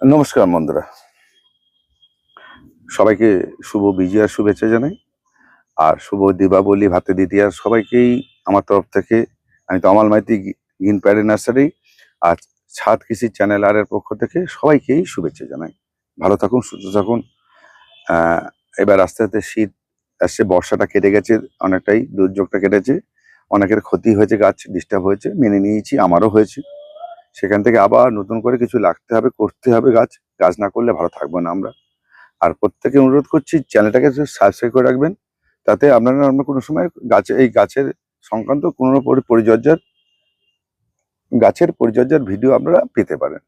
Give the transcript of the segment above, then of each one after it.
নমস্কার বন্ধুরা। সবাইকে শুভ বিজয়ার শুভেচ্ছা জানাই। আর শুভ দীপাবলি, ভাতে দ্বিতীয়ার সবাইকেই আমার তরফ থেকে। আমি Tamal Maity green paddy nursery আর ছাদ কৃষি চ্যানেল আর এর পক্ষ থেকে সবাইকেই শুভেচ্ছা জানাই। ভালো থাকুন, সুস্থ থাকুন। এবার আস্তে আস্তে শীত আসছে বর্ষাটা কেটে গেছে, অনেকটাই দুর্যোগটা কেটেছে। অনেকের ক্ষতি হয়েছে, গাছ ডিস্টার্ব হয়েছে, মেনে নিয়েছি, আমারও হয়েছে। সেখান থেকে আবার নতুন করে কিছু লাগতে হবে, করতে হবে গাছ। গাছ না করলে ভালো থাকব না আমরা। আর প্রত্যেকে অনুরোধ করছি, চ্যানেলটাকে সাবস্ক্রাইব করে রাখবেন। তাতে আপনারা অন্য কোনো সময় গাছে, এই গাছের সংক্রান্ত কোনো পরিচর্যার, গাছের পরিচর্যার ভিডিও আপনারা পেতে পারেন।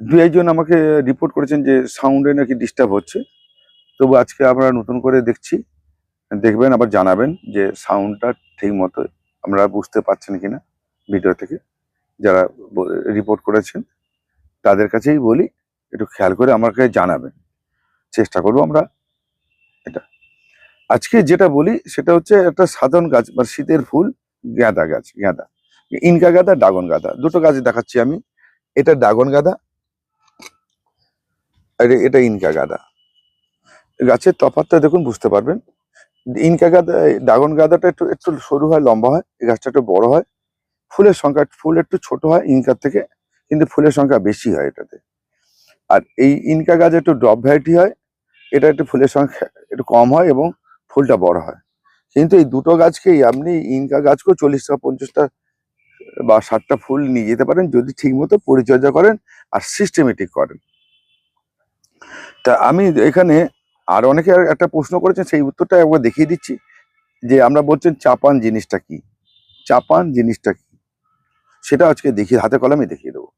দু একজন আমাকে রিপোর্ট করেছেন যে সাউন্ডে নাকি ডিস্টার্ব হচ্ছে। তবু আজকে আমরা নতুন করে দেখছি। দেখবেন, আবার জানাবেন যে সাউন্ডটা ঠিক মতো আমরা বুঝতে পারছেন কিনা। ভিডিও থেকে যারা রিপোর্ট করেছেন, তাদের কাছেই বলি, একটু খেয়াল করে আমাকে জানাবেন। চেষ্টা করব আমরা এটা। আজকে যেটা বলি, সেটা হচ্ছে একটা সাধারণ গাছ, বা শীতের ফুল, গাঁদা গাছ, গাঁদা। ইনকা গাঁদা, ড্রাগন গাঁদা, দুটো গাছ দেখাচ্ছি আমি। এটা ড্রাগন গাঁদা, আর এটা ইনকা গাঁদা। গাছের তফাৎটা দেখুন, বুঝতে পারবেন। ইনকা গাঁদা ড্রাগন গাঁদাটা একটু একটু সরু হয়, লম্বা হয়, এই গাছটা একটু বড় হয়। ফুলের সংখ্যা, ফুল একটু ছোট হয় ইনকার থেকে, কিন্তু ফুলের সংখ্যা বেশি হয় এটাতে। আর এই ইনকা গাছ একটু ড্রপ ভ্যারাইটি হয়, এটা একটু ফুলের সংখ্যা একটু কম হয় এবং ফুলটা বড় হয়। কিন্তু এই দুটো গাছকেই আপনি ইনকা গাছকেও চল্লিশটা পঞ্চাশটা বা ষাটটা ফুল নিয়ে যেতে পারেন যদি ঠিকমতো পরিচর্যা করেন আর সিস্টেমেটিক করেন। তা আমি এখানে আর অনেকে একটা প্রশ্ন করেছেন, সেই উত্তরটা একবার দেখিয়ে দিচ্ছি যে আমরা বলছেন চাপান জিনিসটা কি? চাপান জিনিসটা কি? সেটা আজকে দেখিয়ে হাতে কলমে দেখিয়ে দেবো।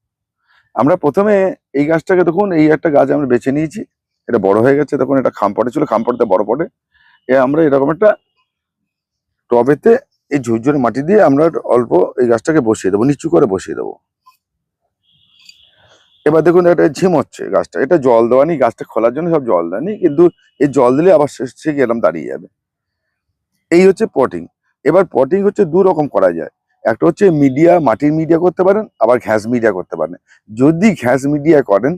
আমরা প্রথমে এই গাছটাকে দেখুন, এই একটা গাছ আমরা বেছে নিয়েছি। এটা বড় হয়ে গেছে, তখন এটা খাম খামপটে ছিল খামপটে বড় পটে। এ আমরা এরকম একটা টবেতে এই ঝুরঝুরে মাটি দিয়ে আমরা অল্প এই গাছটাকে বসিয়ে দেবো, নিচু করে বসিয়ে দেবো। এবার দেখুন, এটা ঝিম হচ্ছে গাছটা। এটা জল দেওয়া নি গাছটা খোলার জন্য সব জল দেয়নি কিন্তু এই জল দিলে আবার শেষ থেকে এরম দাঁড়িয়ে যাবে। এই হচ্ছে পটিং। এবার পটিং হচ্ছে দু রকম করা যায়। একটা হচ্ছে মিডিয়া মাটির মিডিয়া করতে পারেন, আবার ঘ্যাস মিডিয়া করতে পারেন। যদি ঘ্যাস মিডিয়া করেন,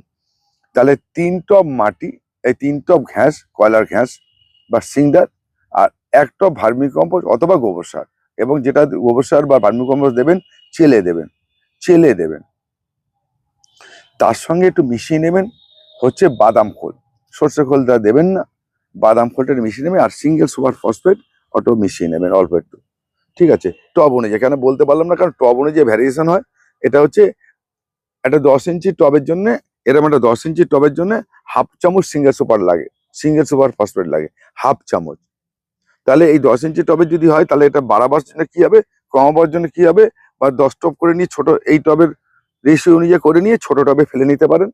তাহলে তিন টব মাটি, এই তিন টপ ঘ্যাস কয়লার ঘ্যাস বা সিংডার আর এক টপ ভার্মিকম্পোস্ট অথবা গোবর সার। এবং যেটা গোবর সার বা ভার্মি কম্পোস্ট দেবেন, চেলে দেবেন চেলে দেবেন। তার সঙ্গে একটু মিশিয়ে নেবেন, হচ্ছে বাদাম খোল। সর্ষে খোল দা দেবেন না, বাদাম খোলটা মিশিয়ে নেবেন, আর সিঙ্গেল সুপার ফসফেট অটো মিশিয়ে নেবেন, অল্প একটু। ঠিক আছে টব অনুযায়ী কেন বলতে পারলাম না, কারণ টব অনুযায়ী ভ্যারিয়েশন হয়, এটা হচ্ছে একটা দশ ইঞ্চি টবের জন্য, এরকম একটা দশ ইঞ্চি টবের জন্য হাফ চামচ সিঙ্গেল সুপার লাগে সিঙ্গেল সুপার ফসফেট লাগে হাফ চামচ। তাহলে এই দশ ইঞ্চি টবের যদি হয়, তাহলে এটা বাড়াবার জন্য কি হবে, কমাবার জন্য কি হবে, বা দশ টব করে নিয়ে ছোট, এই টবের রেশিও অনুযায়ী করে নিয়ে ছোট টবে ফেলে নিতে পারেন।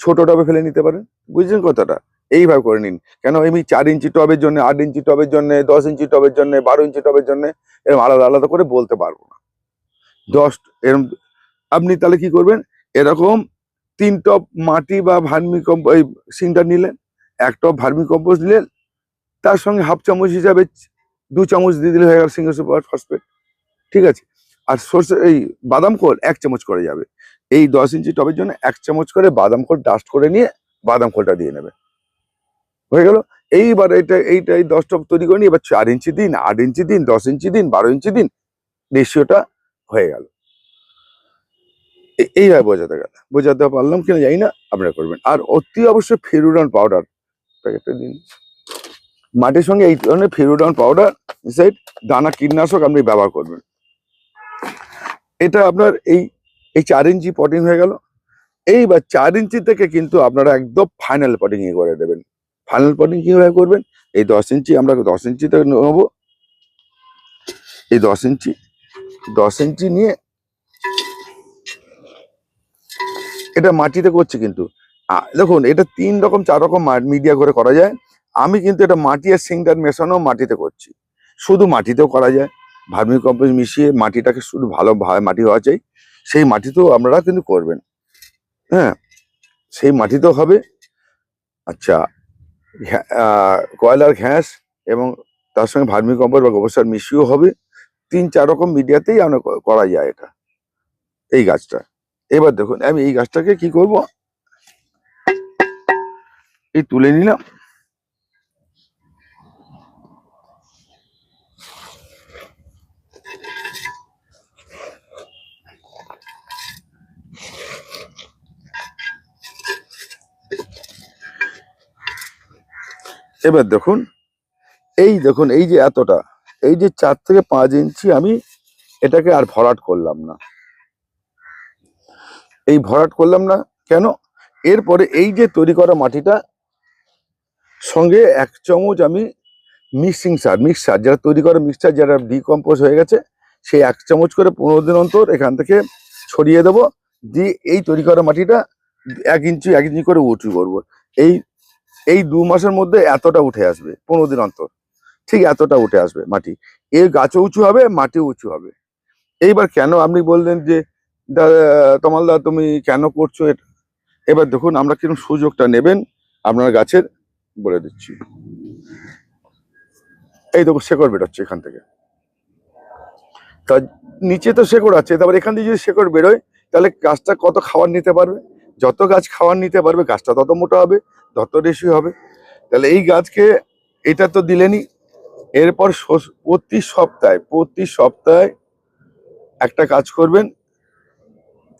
ছোট টবে ফেলে নিতে পারেন। বুঝছেন কথাটা? এইভাবে করে নিন। কেন? এমনি চার ইঞ্চি টবের জন্য, আট ইঞ্চি টবের জন্য, দশ ইঞ্চি টবের জন্য, বারো ইঞ্চি টবের জন্য এরকম আলাদা আলাদা করে বলতে পারব না। দশ এরকম আপনি তাহলে কি করবেন? এরকম তিন টপ মাটি বা ভার্মি কম্প এই সিংটা নিলেন, এক টপ ভার্মি কম্পোস্ট নিলেন তার সঙ্গে হাফ চামচ হিসাবে দু চামচ দিয়ে দিলে হয়ে গেল সিঙ্গেল সুপার ফসফেট। ঠিক আছে? আর সর্ষে, এই বাদাম খোল এক চামচ করে যাবে। এই দশ ইঞ্চি টবের জন্য এক চামচ করে বাদাম খোল ডাস্ট করে নিয়ে বাদাম খোলটা দিয়ে নেবে হয়ে গেল। এইবার এটা, এইটা এই দশ টপ তৈরি করে নিয়ে এবার চার ইঞ্চি দিন, আট ইঞ্চি দিন, দশ ইঞ্চি দিন, বারো ইঞ্চি দিন, রেশিওটা হয়ে গেল। এইভাবে বোঝাতে গেল। বোঝাতে পারলাম কিনা জানি না, আপনারা করবেন। আর অতি অবশ্যই ফেরুডন পাউডার প্যাকেটটা দিন। মাটির সঙ্গে এই ধরনের ফেরুডন পাউডার সাইড দানা কীটনাশক আপনি ব্যবহার করবেন। এটা আপনার এই এই চার ইঞ্চি পটিং হয়ে গেল। এইবার চার ইঞ্চি থেকে কিন্তু আপনারা একদম ফাইনাল পটিং করে দেবেন। ফাইনাল পটিং কীভাবে করবেন? এই দশ ইঞ্চি, আমরা দশ ইঞ্চি থেকে নেব। এই দশ ইঞ্চি দশ ইঞ্চি নিয়ে এটা মাটিতে করছে কিন্তু। দেখুন, এটা তিন রকম, চার রকম মিডিয়া করে করা যায়। আমি কিন্তু এটা মাটি আর সিংটার মেশানো মাটিতে করছি। শুধু মাটিতেও করা যায়। ভার্মি কম্পোস্ট মিশিয়ে মাটিটাকে শুধু ভালো মাটি হওয়া চাই। সেই মাটিতেও আপনারা কিন্তু করবেন। হ্যাঁ সেই মাটিতেও হবে। আচ্ছা কয়লার ঘ্যাস এবং তার সঙ্গে ভার্মি কম্পোস্ট বা গোবর সার মিশিয়েও হবে। তিন, চার রকম মিডিয়াতেই আমরা করা যায় এটা, এই গাছটা। এবার দেখুন, আমি এই গাছটাকে কি করব? এই তুলে নিলাম। এবার দেখুন, এই দেখুন, এই যে এতটা, এই যে চার থেকে পাঁচ ইঞ্চি আমি এটাকে আর ভরাট করলাম না। এই ভরাট করলাম না কেন? এরপরে এই যে তৈরি করা মাটিটা, সঙ্গে এক চামচ আমি মিক্সিং সার, মিক্সার, যারা তৈরি করা মিক্সচার যারা ডিকম্পোজ হয়ে গেছে, সেই এক চামচ করে পনেরো দিন অন্তর এখান থেকে ছড়িয়ে দেবো, দিয়ে এই তৈরি করা মাটিটা এক ইঞ্চি এক ইঞ্চি করে উঁচু করব। এই এই দু মাসের মধ্যে এতটা উঠে আসবে, পনেরো দিন অন্তর। ঠিক এতটা উঠে আসবে মাটি। এই গাছও উঁচু হবে, মাটিও উঁচু হবে। এইবার কেন আপনি বললেন যে তমালদা, তুমি কেন করছ এটা? এবার দেখুন, আমরা কীরকম সুযোগটা নেবেন আপনার গাছের, বলে দিচ্ছি। এই দেখো শেকড় বেরোচ্ছে এখান থেকে। তা নিচে তো শেকড় আছে, তারপর এখান দিয়ে যদি শেকড় বেরোয়, তাহলে গাছটা কত খাবার নিতে পারবে? যত গাছ খাবার নিতে পারবে, গাছটা তত মোটা হবে, তত বেশি হবে। তাহলে এই গাছকে এটা তো দিলেনি। এরপর প্রতি সপ্তাহে প্রতি সপ্তাহে একটা কাজ করবেন,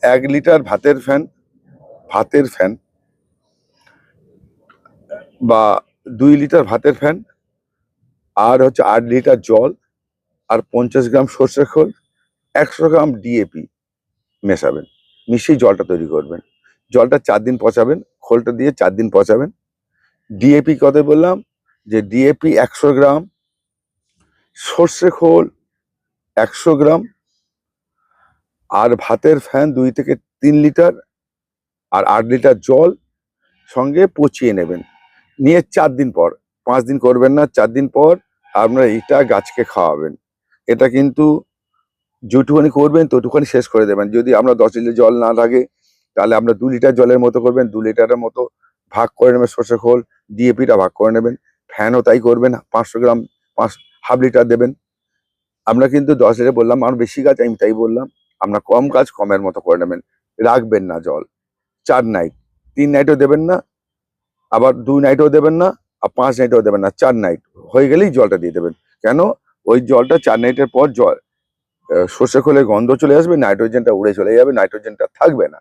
এক লিটার ভাতের ফ্যান ভাতের ফ্যান বা দুই লিটার ভাতের ফ্যান আর হচ্ছে আট লিটার জল আর পঞ্চাশ গ্রাম সর্ষে খোল, একশো গ্রাম ডিএপি মেশাবেন। মিশিয়ে জলটা তৈরি করবেন। জলটা চার দিন পচাবেন, খোলটা দিয়ে চার দিন পচাবেন। ডিএপি কত বললাম? যে ডিএপি একশো গ্রাম, সর্ষে খোল একশো গ্রাম, আর ভাতের ফ্যান দুই থেকে তিন লিটার, আর আট লিটার জল সঙ্গে পচিয়ে নেবেন। নিয়ে চার দিন পর, পাঁচ দিন করবেন না, চার দিন পর আপনারা এটা গাছকে খাওয়াবেন। এটা কিন্তু যেটুখানি করবেন ততটুখানি শেষ করে দেবেন। যদি আমরা দশ লিটার জল না থাকে তাহলে আমরা দু লিটার জলের মতো করবেন, দু লিটারের মতো ভাগ করে নেবেন সর্ষে খোল, ডিএপিটা ভাগ করে নেবেন। ফ্যানও তাই করবেন, পাঁচশো গ্রাম, পাঁচ, হাফ লিটার দেবেন। আমরা কিন্তু দশ লিটার বললাম আমার বেশি গাছ আমি তাই বললাম, আমরা কম কাজ কমের মতো করে নেবেন। রাখবেন না জল। চার নাইট তিন নাইটও দেবেন না, আবার দুই নাইটও দেবেন না, আর পাঁচ নাইটও দেবেন না, চার নাইট হয়ে গেলেই জলটা দিয়ে দেবেন। কেন? ওই জলটা চার নাইটের পর জল সর্ষে খোলে গন্ধ চলে আসবে নাইট্রোজেনটা উড়ে চলে যাবে নাইট্রোজেনটা থাকবে না।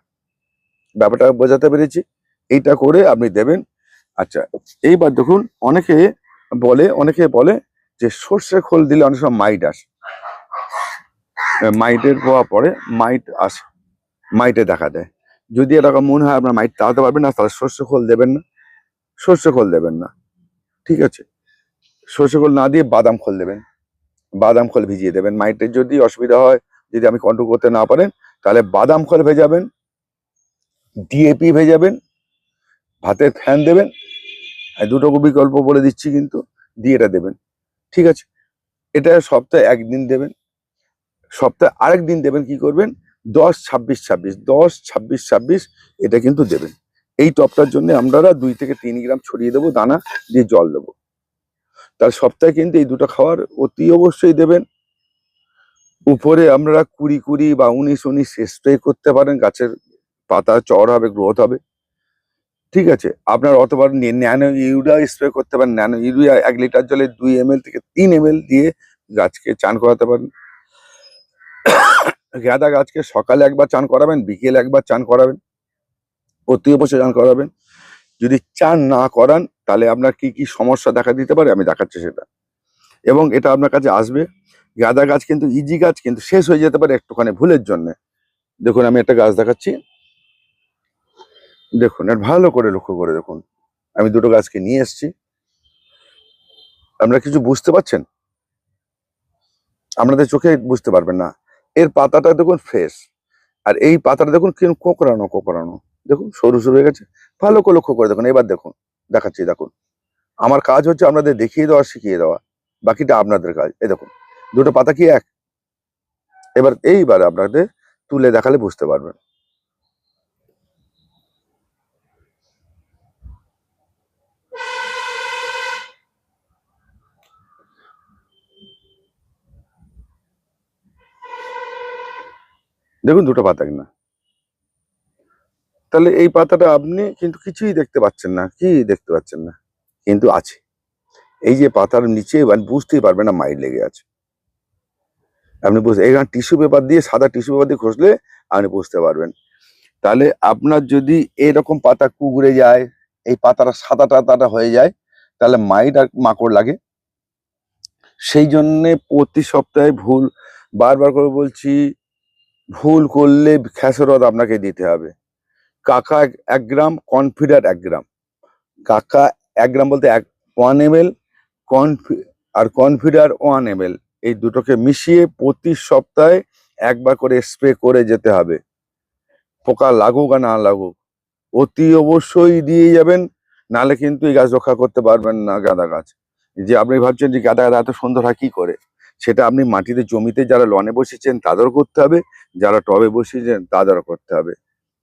ব্যাপারটা বোঝাতে পেরেছি। এইটা করে আপনি দেবেন। আচ্ছা এইবার দেখুন, অনেকে বলে অনেকে বলে যে সর্ষে খোল দিলে অনেক সময় মাইট আসে। মাইটের প্রভাব পরে মাইট আসে, মাইটে দেখা দেয়। যদি এরকম মনে হয় আপনার মাইট তাড়াতে পারবেন না, তাহলে সর্ষে খোল দেবেন না। সর্ষে খোল দেবেন না। ঠিক আছে? সর্ষে খোল না দিয়ে বাদাম খোল দেবেন। বাদাম খোল ভিজিয়ে দেবেন। মাইটের যদি অসুবিধা হয়, যদি আমি কন্ট্রোল করতে না পারেন, তাহলে বাদাম খোল ভেজাবেন। ডিএপি ভেজাবেন, ভাতের ফ্যান দেবেন, আর দুটো বিকল্প বলে দিচ্ছি কিন্তু দিয়ে এটা দেবেন, ঠিক আছে? এটা সপ্তাহে একদিন দেবেন, সপ্তাহে আরেক দিন দেবেন কি করবেন? দশ, ছাব্বিশ ছাব্বিশ, দশ, ছাব্বিশ ছাব্বিশ এটা কিন্তু দেবেন। এই টপটার জন্য আমরা দুই থেকে তিন গ্রাম ছড়িয়ে দেবো দানা দিয়ে জল দেবো। তার সপ্তাহে কিন্তু এই দুটো খাবার অতি অবশ্যই দেবেন। উপরে আমরা কুড়ি কুড়ি বা উনিশ উনিশ স্প্রে করতে পারেন গাছের পাতা চড় হবে, গ্রোথ হবে। ঠিক আছে, আপনার অতবার ন্যানো ইউরিয়া স্প্রে করতে পারেন। ন্যানো ইউরিয়া এক লিটার জলে দুই এম থেকে তিন এম দিয়ে গাছকে চান করাতে পারেন। গাঁদা গাছকে সকালে একবার চান করাবেন, বিকেলে একবার চান করাবেন, প্রতি অবশ্যই চান করাবেন। যদি চান না করান, তাহলে আপনার কি কি সমস্যা দেখা দিতে পারে আমি দেখাচ্ছি সেটা। এবং এটা আপনার কাছে আসবে। গাঁদা গাছ কিন্তু, ইজি গাছ কিন্তু শেষ হয়ে যেতে পারে একটুখানি ভুলের জন্য। দেখুন, আমি একটা গাছ দেখাচ্ছি। দেখুন, আর ভালো করে লক্ষ্য করে দেখুন। আমি দুটো গাছকে নিয়ে এসেছি। আপনারা কিছু বুঝতে পারছেন? আপনাদের চোখে বুঝতে পারবেন না। এর পাতাটা দেখুন ফ্রেশ আর এই পাতাটা দেখুন কীরকম কোকড়ানো কোকড়ানো। দেখুন, সরু সরু হয়ে গেছে। ভালো করে লক্ষ্য করে দেখুন। এবার দেখুন, দেখাচ্ছি, দেখুন। আমার কাজ হচ্ছে আপনাদের দেখিয়ে দেওয়া, শিখিয়ে দেওয়া। বাকিটা আপনাদের কাজ। এই দেখুন, দুটো পাতা কি এক? এবার এইবার আপনাদের তুলে দেখালে বুঝতে পারবেন। দেখুন দুটো পাতা কিনা। তাহলে এই পাতাটা আপনি কিন্তু কিছুই দেখতে পাচ্ছেন না, কি দেখতে পাচ্ছেন না, কিন্তু আছে। এই যে পাতার নিচে মানে বুঝতেই পারবেন না মাইট লেগে আছে। আপনি বুঝতে এখানে টিস্যু পেপার দিয়ে সাদা টিস্যু পেপার দিয়ে খসলে আপনি বুঝতে পারবেন। তাহলে আপনার যদি এরকম পাতা কুকুরে যায়, এই পাতাটা সাদা টাতাটা হয়ে যায়, তাহলে মাইট আর মাকড় লাগে। সেই জন্যে প্রতি সপ্তাহে ভুল, বারবার করে বলছি ভুল করলে খেসরত আপনাকে দিতে হবে। কাকা এক- গ্রাম, কনফিডার এক গ্রাম। কাকা এক গ্রাম বলতে এক ওয়ান এম এল কনফি আর কনফিডার ওয়ান এম এই দুটোকে মিশিয়ে প্রতি সপ্তাহে একবার করে স্প্রে করে যেতে হবে। পোকা লাগুক আর না লাগুক, অতি অবশ্যই দিয়ে যাবেন, নালে কিন্তু এই গাছ রক্ষা করতে পারবেন না গাঁদা গাছ। যে আপনি ভাবছেন যে গাঁদা গাঁদা এত সুন্দর হয়, কি করে? সেটা আপনি মাটিতে, জমিতে যারা লনে বসেছেন তাদেরও করতে হবে, যারা টবে বসিয়েছেন তাদেরও করতে হবে।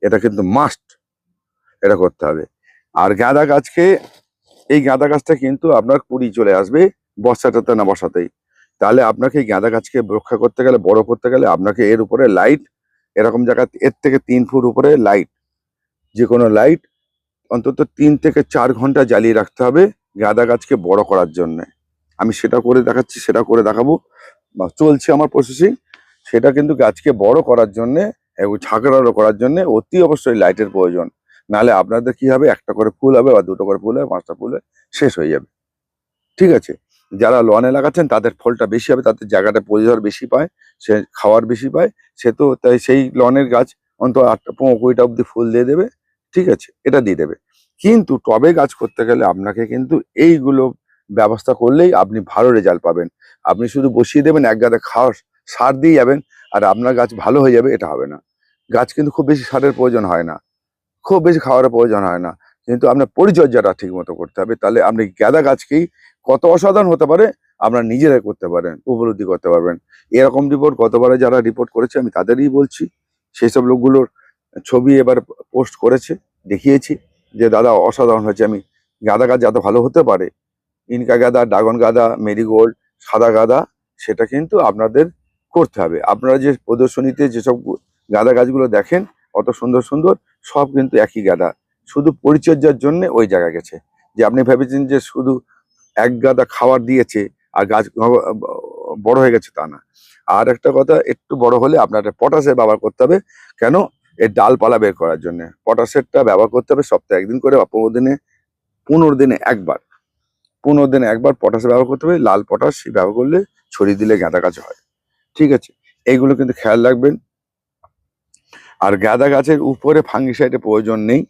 এটা কিন্তু মাস্ট এটা করতে হবে। আর গাঁদা গাছকে, এই গাঁদা গাছটা কিন্তু আপনার কুড়ি চলে আসবে বর্ষাটাতে না বসাতেই তাহলে আপনাকে এই গাঁদা গাছকে রক্ষা করতে গেলে, বড় করতে গেলে আপনাকে এর উপরে লাইট এরকম জায়গা এর থেকে তিন ফুট উপরে লাইট যে কোনো লাইট অন্তত তিন থেকে চার ঘণ্টা জ্বালিয়ে রাখতে হবে গাঁদা গাছকে বড় করার জন্য। আমি সেটা করে দেখাচ্ছি, সেটা করে দেখাবো। বা চলছে আমার প্রসেসিং সেটা কিন্তু গাছকে বড় করার জন্য, এবং ঝাঁকড়ালো করার জন্য অতি অবশ্যই লাইটের প্রয়োজন। নাহলে আপনাদের কি হবে? একটা করে ফুল হবে বা দুটো করে ফুল হবে, পাঁচটা ফুল শেষ হয়ে যাবে। ঠিক আছে? যারা লনে লাগাচ্ছেন, তাদের ফলটা বেশি হবে, তাদের জায়গাটা পরিসর বেশি পায়, সে খাওয়ার বেশি পায়, সে তো তাই সেই লনের গাছ অন্তত আটটা পনেরো কুড়িটা অব্দি ফুল দিয়ে দেবে, ঠিক আছে? এটা দিয়ে দেবে। কিন্তু টবে গাছ করতে গেলে আপনাকে কিন্তু এইগুলো ব্যবস্থা করলেই আপনি ভালো রেজাল্ট পাবেন। আপনি শুধু বসিয়ে দেবেন, এক গাদা খাওয়ার সার দিয়ে যাবেন আর আপনার গাছ ভালো হয়ে যাবে, এটা হবে না। গাছ কিন্তু খুব বেশি সারের প্রয়োজন হয় না। খুব বেশি খাওয়ার প্রয়োজন হয় না। কিন্তু আপনার পরিচর্যাটা ঠিক মতো করতে হবে। তাহলে আপনি গাঁদা গাছকেই কত অসাধারণ হতে পারে, আপনারা নিজেরাই করতে পারেন, উপলব্ধি করতে পারবেন। এরকম রিপোর্ট গতবারে যারা রিপোর্ট করেছে, আমি তাদেরই বলছি। সেই সব লোকগুলোর ছবি এবার পোস্ট করেছে, দেখিয়েছি যে, দাদা, অসাধারণ হয়েছে। আমি গাঁদা গাছ এত ভালো হতে পারে ইনকা গাদা, ড্রাগন গাদা, মেরিগোল্ড, সাদা গাঁদা, সেটা কিন্তু আপনাদের করতে হবে। আপনারা যে প্রদর্শনীতে যেসব গাঁদা গাছগুলো দেখেন অত সুন্দর সুন্দর, সব কিন্তু একই গাঁদা। শুধু পরিচর্যার জন্য ওই জায়গা গেছে। যে আপনি ভেবেছেন যে শুধু এক গাদা খাবার দিয়েছে আর গাছ বড় হয়ে গেছে তা না। আর একটা কথা, একটু বড় হলে আপনার পটাশের ব্যবহার করতে হবে। কেন? এর ডালপালা বের করার জন্য। পটাশেরটা ব্যবহার করতে হবে সপ্তাহে একদিন করে বা পনেরো দিনে পনেরো দিনে একবার। পনেরো দিনে একবার পটাশ ব্যবহার করতে হবে, লাল পটাশ ব্যবহার করলে ছড়িয়ে দিলে গাঁদা গাছ হয়। ঠিক আছে? এইগুলো কিন্তু খেয়াল রাখবেন। আর গাঁদা গাছের উপরে ফাঙ্গিসাইডের প্রয়োজন নেই।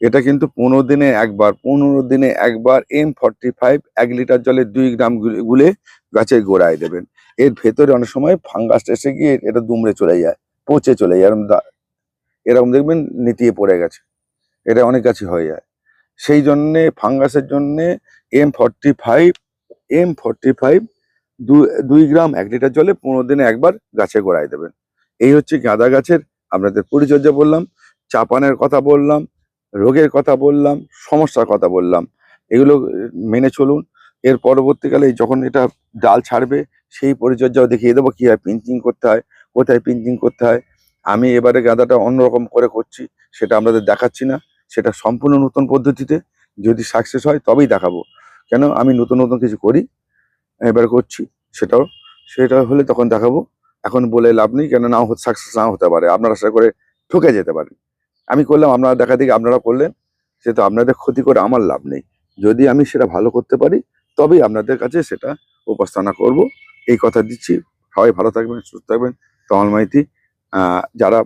এটা কিন্তু পনেরো দিনে একবার, পনেরো দিনে একবার এম ফর্টি ফাইভ এক লিটার জলে দুই গ্রাম গুলে- গাছের গোড়ায় দেবেন। এর ভেতরে অনেক সময় ফাঙ্গাস এসে গিয়ে এটা দুমড়ে চলে যায়, পচে চলে যায় এরকম এরকম দেখবেন নিতিয়ে পড়ে গেছে। এটা অনেক গাছই হয়ে যায়। সেই জন্যে ফাঙ্গাসের জন্যে M forty five M forty five দুই গ্রাম এক লিটার জলে পনেরো দিনে একবার গাছে গোড়ায় দেবেন। এই হচ্ছে গাঁদা গাছের আপনাদের পরিচর্যা বললাম, চাপানের কথা বললাম, রোগের কথা বললাম, সমস্যার কথা বললাম। এগুলো মেনে চলুন। এর পরবর্তীকালে যখন এটা ডাল ছাড়বে, সেই পরিচর্যাও দেখিয়ে দেবো, কীভাবে পিঞ্চিং করতে হয়, কোথায় পিঞ্চিং করতে হয়। আমি এবারে গাঁদাটা অন্যরকম করে করছি, সেটা আপনাদের দেখাচ্ছি না। সেটা সম্পূর্ণ নতুন পদ্ধতিতে, যদি সাকসেস হয় তবেই দেখাবো। কেন আমি নতুন নতুন কিছু করি, এবার করছি, সেটাও, সেটা হলে তখন দেখাবো। এখন বলে লাভ নেই, কেন নাও সাকসেস নাও হতে পারে, আপনারা সেটা করে ঠকে যেতে পারেন আমি করলাম, আপনারা দেখা দেখি, আপনারা করলেন, সে তো আপনাদের ক্ষতি করে আমার লাভ নেই। যদি আমি সেটা ভালো করতে পারি, তবেই আপনাদের কাছে সেটা উপস্থাপনা করব। এই কথা দিচ্ছি, সবাই ভালো থাকবেন, সুস্থ থাকবেন। তমাল মাইতি যারা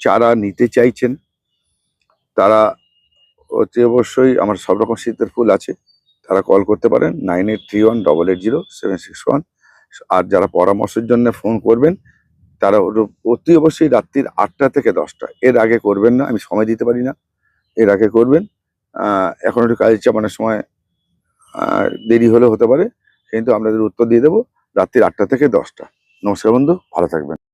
চারা নিতে চাইছেন, তারা অতি অবশ্যই আমার সব রকম শীতের ফুল আছে। তারা কল করতে পারেন nine eight three one double eight zero seven six one আর যারা পরামর্শের জন্য ফোন করবেন, তারা অতি অবশ্যই রাত্রির আটটা থেকে দশটা। এর আগে করবেন না, আমি সময় দিতে পারি না। এর আগে করবেন। এখন একটু কাজের চাপানোর সময় দেরি হলে হতে পারে। কিন্তু আপনাদের উত্তর দিয়ে দেবো, রাত্রির আটটা থেকে দশটা। নমস্কার বন্ধু, ভালো থাকবেন।